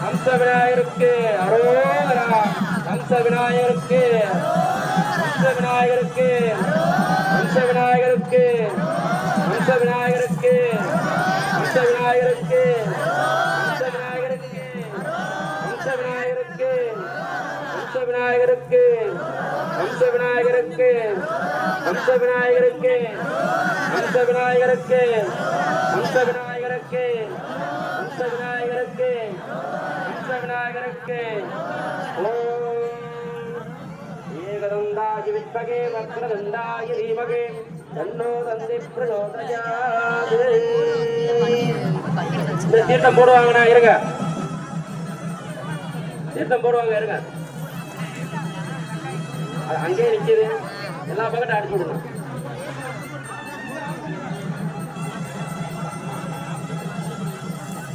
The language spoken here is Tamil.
ஹம்ச விநாயகருக்கு அரோகரா ஹம்ச விநாயகருக்கு ஹம்ச விநாயகருக்கு ஹம்ச விநாயகருக்கு ஹம்ச விநாயகருக்கு ஹம்ச விநாயகருக்கு ஹம்ச விநாயகருக்கு ஹம்ச விநாயகருக்கு ஹம்ச விநாயகருக்கு ஹம்ச விநாயகருக்கு ஹம்ச விநாயகருக்கு ஹம்ச விநாயகருக்கு ஹம்ச விநாயகருக்கு விநாயகருக்கு ஏகதந்தாய வித்மகே வக்ரதந்தாய தீமகே தன்னோ தந்தி பிரச்சோதயாத் இந்த தீர்த்தம் போடுவாங்கண்ணா இருங்க. தீர்த்தம் போடுவாங்க இருங்க. அங்கேயே நிக்குது. எல்லா பக்கத்தையும் அடிச்சு விடுங்க.